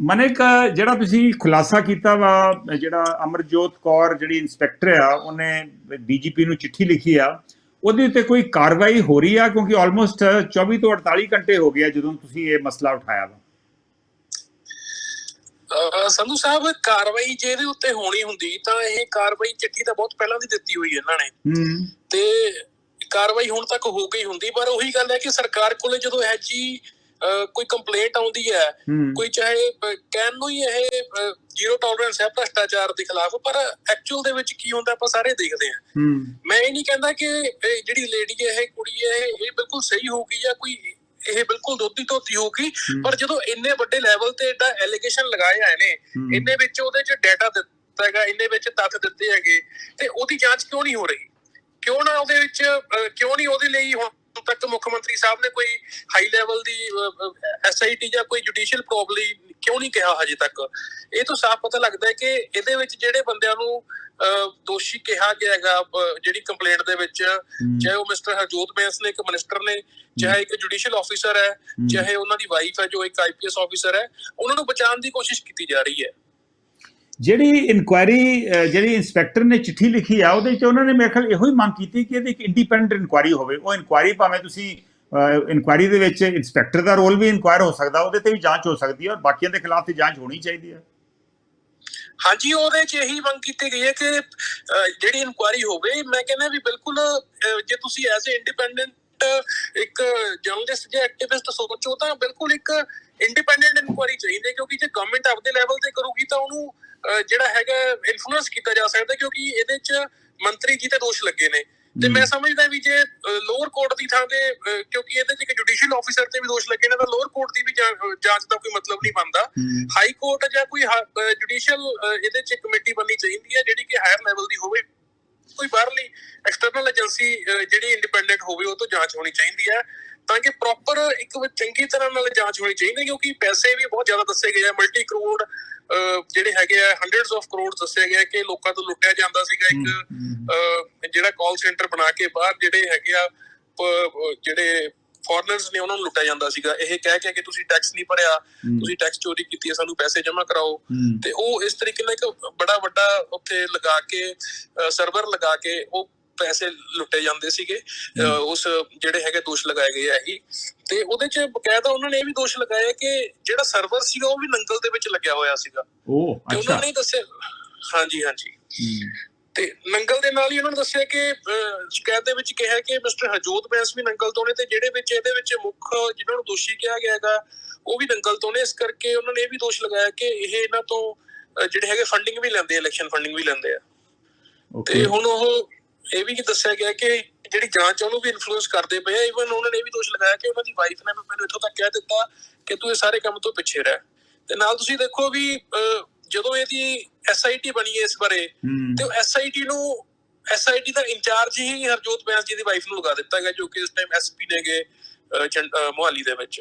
ਮਨਿਕ ਜਿਹੜਾ ਤੁਸੀਂ ਖੁਲਾਸਾ ਕੀਤਾ ਵਾ ਜਿਹੜਾ ਅਮਰਜੋਤ ਕੌਰ ਜਿਹੜੀ ਇੰਸਪੈਕਟਰ ਆ ਉਹਨੇ ਡੀਜੀਪੀ ਨੂੰ ਚਿੱਠੀ ਲਿਖੀ ਆ ਉਹਦੇ ਉੱਤੇ ਕੋਈ ਕਾਰਵਾਈ ਹੋ ਰਹੀ ਆ? ਕਿਉਂਕਿ ਆਲਮੋਸਟ 24 ਤੋਂ 48 ਘੰਟੇ ਹੋ ਗਏ ਜਦੋਂ ਤੁਸੀਂ ਇਹ ਮਸਲਾ ਉਠਾਇਆ ਵਾ। ਸੰਧੂ ਸਾਹਿਬ ਕਾਰਵਾਈ ਜੇ ਇਹਦੇ ਉੱਤੇ ਹੋਣੀ ਹੁੰਦੀ ਤਾਂ ਇਹ ਕਾਰਵਾਈ ਚਿੱਠੀ ਤਾਂ ਬਹੁਤ ਪਹਿਲਾਂ ਦੀ ਦਿੱਤੀ ਹੋਈ ਇਹਨਾਂ ਨੇ। ਤੇ ਕਾਰਵਾਈ ਹੁਣ ਤੱਕ ਹੋ ਗਈ ਹੁੰਦੀ ਪਰ ਉਹੀ ਗੱਲ ਹੈ ਕਿ ਸਰਕਾਰ ਕੋਲੇ ਜਦੋਂ ਇਹ ਜੀ ਕੋਈ ਕੰਪਲੇਂਟ ਆਉਂਦੀ ਹੈ ਕੋਈ ਚਾਹੇ ਕਹਿਣ ਨੂੰ ਹੀ ਇਹ ਜ਼ੀਰੋ ਟੋਲਰੈਂਸ ਹੈ ਭ੍ਰਸ਼ਟਾਚਾਰ ਦੇ ਖਿਲਾਫ ਪਰ ਐਕਚੁਅਲ ਦੇ ਵਿੱਚ ਕੀ ਹੁੰਦਾ ਆਪਾਂ ਸਾਰੇ ਦੇਖਦੇ ਹਾਂ ਮੈਂ ਇਹ ਨਹੀਂ ਕਹਿੰਦਾ ਕਿ ਜਿਹੜੀ ਲੇਡੀ ਹੈ ਇਹ ਕੁੜੀ ਹੈ ਇਹ ਬਿਲਕੁਲ ਸਹੀ ਹੋਊਗੀ ਜਾਂ ਕੋਈ ਇਹ ਬਿਲਕੁਲ ਦੋਤੀ ਧੋਤੀ ਹੋਊਗੀ। ਪਰ ਜਦੋਂ ਇੰਨੇ ਵੱਡੇ ਲੈਵਲ ਤੇ ਏਡਾ ਐਲੀਗੇਸ਼ਨ ਲਗਾਏ ਆਏ ਨੇ। ਇੰਨੇ ਵਿੱਚ ਉਹਦੇ ਚ ਡਾਟਾ ਦਿੱਤਾ ਹੈਗਾ ਇੰਨੇ ਵਿੱਚ ਤੱਥ ਦਿੱਤੇ ਹੈਗੇ ਤੇ ਉਹਦੀ ਜਾਂਚ ਕਿਉਂ ਨਹੀਂ ਹੋ ਰਹੀ ਕਿਉਂ ਨਾ ਉਹਦੇ ਵਿੱਚ ਕਿਉਂ ਨਹੀਂ ਉਹਦੇ ਲਈ ਹੁਣ ਤੱਕ ਮੁੱਖ ਮੰਤਰੀ ਸਾਹਿਬ ਨੇ ਕੋਈ ਹਾਈ ਲੈਵਲ ਦੀ ਐਸਆਈਟੀ ਜਾਂ ਕੋਈ ਜੁਡੀਸ਼ੀਅਲ ਪ੍ਰੋਬਲੀ ਕਿਉਂ ਨਹੀਂ ਕਿਹਾ ਹਜੇ ਤੱਕ? ਇਹ ਤੋਂ ਸਾਫ਼ ਪਤਾ ਲੱਗਦਾ ਹੈ ਕਿ ਇਹਦੇ ਵਿੱਚ ਜਿਹੜੇ ਬੰਦਿਆਂ ਨੂੰ ਦੋਸ਼ੀ ਕਿਹਾ ਗਿਆ ਹੈਗਾ ਜਿਹੜੀ ਕੰਪਲੇਂਟ ਦੇ ਵਿੱਚ ਚਾਹੇ ਉਹ ਮਿਸਟਰ ਹਰਜੋਤ ਬੈਂਸ ਨੇ ਇੱਕ ਮਿਨਿਸਟਰ ਨੇ ਚਾਹੇ ਇੱਕ ਜੁਡੀਸ਼ੀਅਲ ਆਫੀਸਰ ਹੈ ਚਾਹੇ ਉਹਨਾਂ ਦੀ ਵਾਈਫ ਹੈ ਜੋ ਇੱਕ ਆਈਪੀਐਸ ਆਫੀਸਰ ਹੈ ਉਹਨਾਂ ਨੂੰ ਬਚਾਉਣ ਦੀ ਕੋਸ਼ਿਸ਼ ਕੀਤੀ ਜਾ ਰਹੀ ਹੈ। ਜਿਹੜੀ ਇਨਕੁਆਇਰੀ ਜਿਹੜੀ ਇੰਸਪੈਕਟਰ ਨੇ ਚਿੱਠੀ ਲਿਖੀ ਆ, ਉਹਦੇ ਵਿੱਚ ਉਹਨਾਂ ਨੇ ਮੇਰੇ ਖਿਆਲ ਇਹੋ ਹੀ ਮੰਗ ਕੀਤੀ ਕਿ ਇਹਦੀ ਇੱਕ ਇੰਡੀਪੈਂਡੈਂਟ ਇਨਕੁਆਇਰੀ ਹੋਵੇ। ਉਹ ਇਨਕੁਆਇਰੀ ਭਾਵੇਂ ਤੁਸੀਂ ਇਨਕੁਆਇਰੀ ਦੇ ਵਿੱਚ ਇੰਸਪੈਕਟਰ ਦਾ ਰੋਲ ਵੀ ਇਨਕੁਆਇਰ ਹੋ ਸਕਦਾ, ਉਹਦੇ ਤੇ ਵੀ ਜਾਂਚ ਹੋ ਸਕਦੀ ਹੈ ਔਰ ਬਾਕੀਆਂ ਦੇ ਖਿਲਾਫ ਤੇ ਜਾਂਚ ਹੋਣੀ ਚਾਹੀਦੀ ਹੈ ਹਾਂਜੀ, ਉਹਦੇ ਚ ਇਹੀ ਮੰਗ ਕੀਤੀ ਗਈ ਹੈ ਕਿ ਜਿਹੜੀ ਇਨਕੁਆਇਰੀ ਹੋਵੇ, ਮੈਂ ਕਹਿੰਦਾ ਵੀ ਬਿਲਕੁਲ ਜੇ ਤੁਸੀਂ ਐਜ਼ ਅ ਇੰਡੀਪੈਂਡੈਂਟ ਇੱਕ ਜਰਨਲਿਸਟ ਜਾਂ ਐਕਟਿਵਿਸਟ ਸੋਚੋ, ਤਾਂ ਬਿਲਕੁਲ ਇੱਕ ਇੰਡੀਪੈਂਡੈਂਟ ਇਨਕੁਆਇਰੀ ਚਾਹੀਦੀ ਕਿਉਂਕਿ ਜੇ ਗਵਰਨਮੈਂਟ ਆਪਦੇ ਲੈਵਲ ਤੇ ਕਰੂਗੀ, ਤਾਂ ਉਹਨੂੰ ਜਿਹੜਾ ਹੈਗਾ ਇਨਫਲੂਐਂਸ ਕੀਤਾ ਜਾ ਸਕਦਾ ਕਿਉਂਕਿ ਇਹਦੇ ਚ ਮੰਤਰੀ ਜੀ ਤੇ ਦੋਸ਼ ਲੱਗੇ ਨੇ। ਤੇ। ਮੈਂ ਸਮਝਦਾ ਵੀ ਜੇ ਲੋਅਰ ਕੋਰਟ ਦੀ ਥਾਂ ਤੇ ਕਿਉਂਕਿ ਇਹਦੇ ਚ ਇੱਕ ਜੁਡੀਸ਼ੀਅਲ ਆਫੀਸਰ ਤੇ ਵੀ ਦੋਸ਼ ਲੱਗੇ ਨੇ ਤਾਂ ਲੋਅਰ ਕੋਰਟ ਦੀ ਵੀ ਜਾਂਚ ਦਾ ਕੋਈ ਮਤਲਬ ਨਹੀਂ ਬਣਦਾ। ਹਾਈ ਕੋਰਟ ਜਾਂ ਕੋਈ ਜੁਡੀਸ਼ੀਅਲ ਇਹਦੇ ਚ ਕਮੇਟੀ ਬਣਨੀ ਚਾਹੀਦੀ ਹੈ ਜਿਹੜੀ ਕਿ ਹਾਇਰ ਲੈਵਲ ਦੀ ਹੋਵੇ। ਕੋਈ ਬਾਹਰਲੀ ਐਕਸਟਰਨਲ ਏਜੰਸੀ ਜਿਹੜੀ ਇੰਡੀਪੈਂਡੈਂਟ ਹੋਵੇ ਉਹ ਤੋਂ ਜਾਂਚ ਹੋਣੀ ਚਾਹੀਦੀ ਹੈ। ਤਾਂ ਕਿ ਪ੍ਰੋਪਰ ਇੱਕ ਚੰਗੀ ਤਰ੍ਹਾਂ ਨਾਲ ਜਾਂਚ ਹੋਣੀ ਚਾਹੀਦੀ ਕਿਉਂਕਿ ਪੈਸੇ ਵੀ ਬਹੁਤ ਜ਼ਿਆਦਾ ਦੱਸੇ ਗਏ ਆ। ਮਲਟੀ ਕਰੋੜ ਜਿਹੜੇ ਹੈਗੇ ਆ ਹੰਡਰਡਸ ਆਫ ਕਰੋੜ ਦੱਸਿਆ ਗਿਆ ਕਿ ਲੋਕਾਂ ਤੋਂ ਲੁੱਟਿਆ ਜਾਂਦਾ ਸੀਗਾ ਇੱਕ ਜਿਹੜਾ ਕਾਲ ਸੈਂਟਰ ਬਣਾ ਕੇ ਬਾਹਰ ਜਿਹੜੇ ਹੈਗੇ ਆ ਜਿਹੜੇ ਫੋਰਨਰਸ ਨੇ ਉਹਨਾਂ ਨੂੰ ਲੁੱਟਿਆ ਜਾਂਦਾ ਸੀਗਾ। ਇਹ ਕਹਿ ਕੇ ਕਿ ਤੁਸੀਂ ਟੈਕਸ ਨਹੀਂ ਭਰਿਆ ਤੁਸੀਂ ਟੈਕਸ ਚੋਰੀ ਕੀਤੀ ਹੈ ਸਾਨੂੰ ਪੈਸੇ ਜਮ੍ਹਾਂ ਕਰਾਓ। ਤੇ ਉਹ ਇਸ ਤਰੀਕੇ ਨਾਲ ਇੱਕ ਬੜਾ ਵੱਡਾ ਉੱਥੇ ਲਗਾ ਕੇ ਸਰਵਰ ਲਗਾ ਕੇ ਉਹ ਪੈਸੇ ਲੁੱਟੇ ਜਾਂਦੇ ਸੀਗੇ ਉਸ ਜਿਹੜੇ ਹੈਗੇ ਦੋਸ਼ ਲਗਾਏ ਗਏ ਆ ਇਹੀ। ਤੇ ਉਹਦੇ ਚ ਬਕਾਇਦਾ ਉਹਨਾਂ ਨੇ ਇਹ ਵੀ ਦੋਸ਼ ਲਗਾਇਆ ਕਿ ਜਿਹੜਾ ਸਰਵਰ ਸੀਗਾ ਉਹ ਵੀ ਨੰਗਲ ਦੇ ਵਿੱਚ ਲੱਗਿਆ ਹੋਇਆ ਸੀਗਾ। ਉਹ ਅੱਛਾ ਉਹਨਾਂ ਨੇ ਦੱਸਿਆ ਹਾਂਜੀ ਹਾਂਜੀ। ਤੇ ਨੰਗਲ ਦੇ ਨਾਲ ਹੀ ਉਹਨਾਂ ਨੇ ਦੱਸਿਆ ਕਿ ਸ਼ਿਕਾਇਤ ਦੇ ਵਿੱਚ ਕਿਹਾ ਕਿ ਮਿਸਟਰ ਹਰਜੋਤ ਬੈਂਸ ਵੀ ਨੰਗਲ ਤੋਂ ਨੇ ਤੇ ਜਿਹੜੇ ਵਿੱਚ ਇਹਦੇ ਵਿੱਚ ਮੁੱਖ ਜਿਨ੍ਹਾਂ ਨੂੰ ਦੋਸ਼ੀ ਕਿਹਾ ਗਿਆ ਹੈਗਾ ਉਹ ਵੀ ਨੰਗਲ ਤੋਂ ਨੇ। ਇਸ ਕਰਕੇ ਉਹਨਾਂ ਨੇ ਇਹ ਵੀ ਦੋਸ਼ ਲਗਾਇਆ ਕਿ ਇਹ ਇਹਨਾਂ ਤੋਂ ਜਿਹੜੇ ਹੈਗੇ ਫੰਡਿੰਗ ਵੀ ਲੈਂਦੇ ਆ ਇਲੈਕਸ਼ਨ ਫੰਡਿੰਗ ਵੀ ਲੈਂਦੇ ਆ। ਤੇ ਹੁਣ ਉਹ ਇਹ ਵੀ ਦੱਸਿਆ ਗਿਆ ਕਿ ਜਿਹੜੀ ਜਾਂਚ ਉਹਨੂੰ ਵੀ ਇਨਫਲੂਐਂਸ ਕਰਦੇ ਪਏ ਆ। ਇਵਨ ਉਹਨਾਂ ਨੇ ਇਹ ਵੀ ਦੋਸ਼ ਲਗਾਇਆ ਕਿ ਉਹਨਾਂ ਦੀ ਵਾਈਫ ਨੇ ਮੈਨੂੰ ਇੱਥੋਂ ਤੱਕ ਕਹਿ ਦਿੱਤਾ ਕਿ ਤੂੰ ਇਹ ਸਾਰੇ ਕੰਮ ਤੋਂ ਪਿੱਛੇ ਰਹਿ। ਤੇ ਨਾਲ ਤੁਸੀਂ ਦੇਖੋ ਵੀ ਜਦੋਂ ਇਹਦੀ ਐਸਆਈਟੀ ਬਣੀ ਇਸ ਬਾਰੇ ਤੇ ਐਸਆਈਟੀ ਨੂੰ ਐਸਆਈਟੀ ਦਾ ਇੰਚਾਰਜ ਹੀ ਹਰਜੋਤ ਬੈਂਸ ਜੀ ਦੀ ਵਾਈਫ ਨੂੰ ਲਗਾ ਦਿੱਤਾ ਗਿਆ ਜੋ ਕਿ ਇਸ ਟਾਈਮ ਐਸਪੀ ਨੇਗੇ ਮੋਹਾਲੀ ਦੇ ਵਿੱਚ।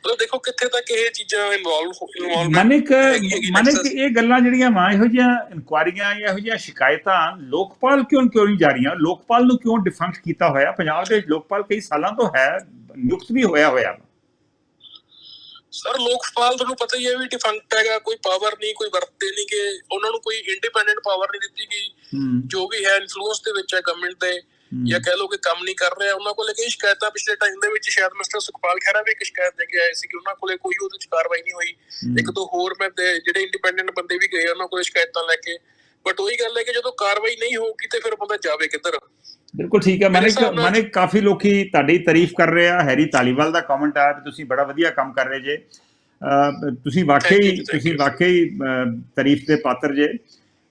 ਮਤਲਬ ਦੇਖੋ ਕਿੱਥੇ ਤੱਕ ਇਹ ਚੀਜ਼ਾਂ ਇਨਵੋਲਵ ਇਨਵੋਲਵ ਮਨਿਕ ਮਨਿਕ ਇਹ ਗੱਲਾਂ ਜਿਹੜੀਆਂ ਵਾ ਇਹੋ ਜਿਹੀਆਂ ਇਨਕੁਆਰੀਆਂ ਇਹੋ ਜਿਹੀਆਂ ਸ਼ਿਕਾਇਤਾਂ ਲੋਕਪਾਲ ਕਿਉਂ ਕਿਉਂ ਨਹੀਂ ਜਾ ਰਹੀਆਂ? ਲੋਕਪਾਲ ਨੂੰ ਕਿਉਂ ਡਿਫੰਕਟ ਕੀਤਾ ਹੋਇਆ? ਪੰਜਾਬ ਦੇ ਲੋਕਪਾਲ ਕਈ ਸਾਲਾਂ ਤੋਂ ਹੈ ਨਿਯੁਕਤ ਵੀ ਹੋਇਆ ਹੋਇਆ। ਸਰ ਲੋਕਪਾਲ ਤੁਹਾਨੂੰ ਪਤਾ ਹੀ ਹੈ ਵੀ ਡਿਫੰਕਟ ਹੈਗਾ ਕੋਈ ਪਾਵਰ ਨਹੀਂ ਕੋਈ ਵਰਤੇ ਨਹੀਂ ਕਿ ਉਹਨਾਂ ਨੂੰ ਕੋਈ ਇੰਡੀਪੈਂਡੈਂਟ ਪਾਵਰ ਨਹੀਂ ਦਿੱਤੀ ਗਈ। ਜੋ ਵੀ ਹੈ ਇਨਫਲੂਐਂਸ ਦੇ ਵਿੱਚ ਹੈ ਗਵਰਨਮੈਂਟ ਦੇ। ਜਾਂ ਕਹਿ ਲਓ ਕਿ ਕੰਮ ਨਹੀਂ ਕਰ ਰਿਹਾ ਉਹਨਾਂ ਕੋਲੇ ਕਈ ਸ਼ਿਕਾਇਤਾਂ ਪਿਛਲੇ ਟਾਈਮ ਦੇ ਵਿੱਚ ਸ਼ਾਇਦ ਮਿਸਟਰ ਸੁਖਪਾਲ ਖਹਿਰਾ ਵੀ ਇੱਕ ਸ਼ਿਕਾਇਤ ਦੇ ਕੇ ਆਏ ਸੀ ਕਿ ਉਹਨਾਂ ਕੋਲੇ ਕੋਈ ਉਹਦੇ ਵਿੱਚ ਕਾਰਵਾਈ ਨਹੀਂ ਹੋਈ। ਇੱਕ ਦੋ ਹੋਰ ਮੈਂ ਜਿਹੜੇ ਇੰਡੀਪੈਂਡੈਂਟ ਬੰਦੇ ਵੀ ਗਏ ਉਹਨਾਂ ਕੋਲੇ ਸ਼ਿਕਾਇਤਾਂ ਲੈ ਕੇ। ਬਟ ਉਹੀ ਗੱਲ ਹੈ ਕਿ ਜਦੋਂ ਕਾਰਵਾਈ ਨਹੀਂ ਹੋਊਗੀ ਤੇ ਫਿਰ ਬੰਦਾ ਜਾਵੇ ਕਿੱਧਰ? ਬਿਲਕੁਲ ਠੀਕ ਹੈ। ਨਾਲ- ਮਨਿਕ ਕਾਫੀ ਲੋਕੀ ਤੁਹਾਡੀ ਤਾਰੀਫ ਕਰ ਰਹੇ ਆ। ਹੈਰੀ ਤਾਲੀਵਾਲ ਦਾ ਕਮੈਂਟ ਆਇਆ ਕਿ ਤੁਸੀਂ ਬੜਾ ਵਧੀਆ ਕੰਮ ਕਰ ਰਹੇ ਜੇ। ਤੁਸੀਂ ਵਾਕਈ ਤੁਸੀਂ. ਵਾਕਈ ਤਾਰੀਫ ਦੇ ਪਾਤਰ ਜੇ।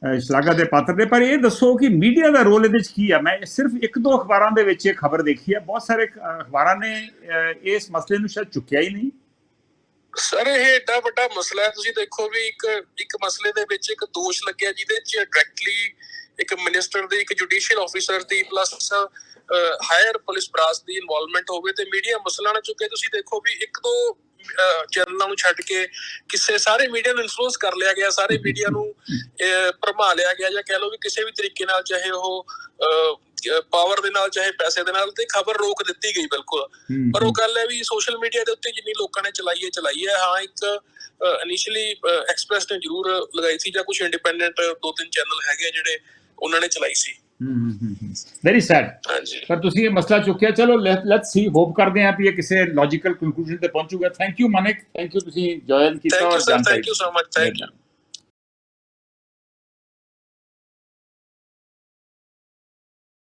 ਸ਼ਲਾਘਾ ਦੇ ਪਾਤਰ ਦੇ ਪਰ ਇਹ ਦੱਸੋ ਕਿ ਮੀਡੀਆ ਦਾ ਰੋਲ ਇਹਦੇ ਵਿੱਚ ਕੀ ਆ? ਮੈਂ ਸਿਰਫ ਇੱਕ ਦੋ ਅਖਬਾਰਾਂ ਦੇ ਵਿੱਚ ਇਹ ਖਬਰ ਦੇਖੀ ਹੈ। ਬਹੁਤ ਸਾਰੇ ਅਖਬਾਰਾਂ ਨੇ ਇਸ ਮਸਲੇ ਨੂੰ ਸ਼ਾਇਦ ਚੁੱਕਿਆ ਹੀ ਨਹੀਂ। ਸਰ, ਇਹ ਏਡਾ ਵੱਡਾ ਮਸਲਾ ਹੈ। ਤੁਸੀਂ ਦੇਖੋ ਵੀ ਇੱਕ ਇੱਕ ਮਸਲੇ ਦੇ ਵਿੱਚ ਇੱਕ ਦੋਸ਼ ਲੱਗਿਆ, ਜਿਹਦੇ ਚ ਡਾਇਰੈਕਟਲੀ ਇੱਕ ਮਿਨਿਸਟਰ ਦੀ, ਇੱਕ ਜੁਡੀਸ਼ੀਅਲ ਆਫੀਸਰ ਦੀ ਪਲੱਸ ਹਾਇਰ ਪੁਲਿਸ ਬ੍ਰਾਸ ਦੀ ਇਨਵੋਲਵਮੈਂਟ ਹੋਵੇ ਤੇ ਮੀਡੀਆ ਮਸਲਾ ਨਾ ਚੁੱਕੇ। ਤੁਸੀਂ ਦੇਖੋ ਵੀ ਇੱਕ ਦੋ ਚੈਨਲਾਂ ਨੂੰ ਛੱਡ ਕੇ ਕਿਸੇ ਸਾਰੇ ਮੀਡੀਆ ਨੂੰ ਇਨਫਲੂਐਂਸ ਕਰ ਲਿਆ ਗਿਆ ਸਾਰੇ ਮੀਡੀਆ ਨੂੰ ਭਰਮਾ ਲਿਆ ਗਿਆ ਜਾਂ ਕਹਿ ਲਓ ਵੀ ਕਿਸੇ ਵੀ ਤਰੀਕੇ ਨਾਲ ਚਾਹੇ ਉਹ ਪਾਵਰ ਦੇ ਨਾਲ ਚਾਹੇ ਪੈਸੇ ਦੇ ਨਾਲ ਤੇ ਖਬਰ ਰੋਕ ਦਿੱਤੀ ਗਈ ਬਿਲਕੁਲ। ਪਰ ਉਹ ਗੱਲ ਹੈ ਵੀ ਸੋਸ਼ਲ ਮੀਡੀਆ ਦੇ ਉੱਤੇ ਜਿੰਨੀ ਲੋਕਾਂ ਨੇ ਚਲਾਈ ਹੈ ਚਲਾਈ ਹੈ ਹਾਂ ਇੱਕ ਇਨੀਸ਼ੀਅਲੀ ਐਕਸਪ੍ਰੈਸ ਨੇ ਜ਼ਰੂਰ ਲਗਾਈ ਸੀ ਜਾਂ ਕੁਝ ਇੰਡੀਪੈਂਡੈਂਟ ਦੋ ਤਿੰਨ ਚੈਨਲ ਹੈਗੇ ਆ ਜਿਹੜੇ ਉਹਨਾਂ ਨੇ ਚਲਾਈ ਸੀ। ਵੈਰੀ ਸੈਡ ਪਰ ਤੁਸੀਂ ਇਹ ਮਸਲਾ ਚੁੱਕਿਆ ਚਲੋ ਲੈਟਸ ਸੀ ਹੋਪ ਕਰਦੇ ਹਾਂ ਵੀ ਇਹ ਕਿਸੇ ਲੌਜੀਕਲ ਕਨਕਲੂਜਨ ਤੇ ਪਹੁੰਚੂਗਾ। Thank you Manik thank you ਤੁਸੀਂ ਜੁਆਇਨ ਕੀਤਾ ਔਰ ਜਾਣਕਾਰੀ thank you so much thank you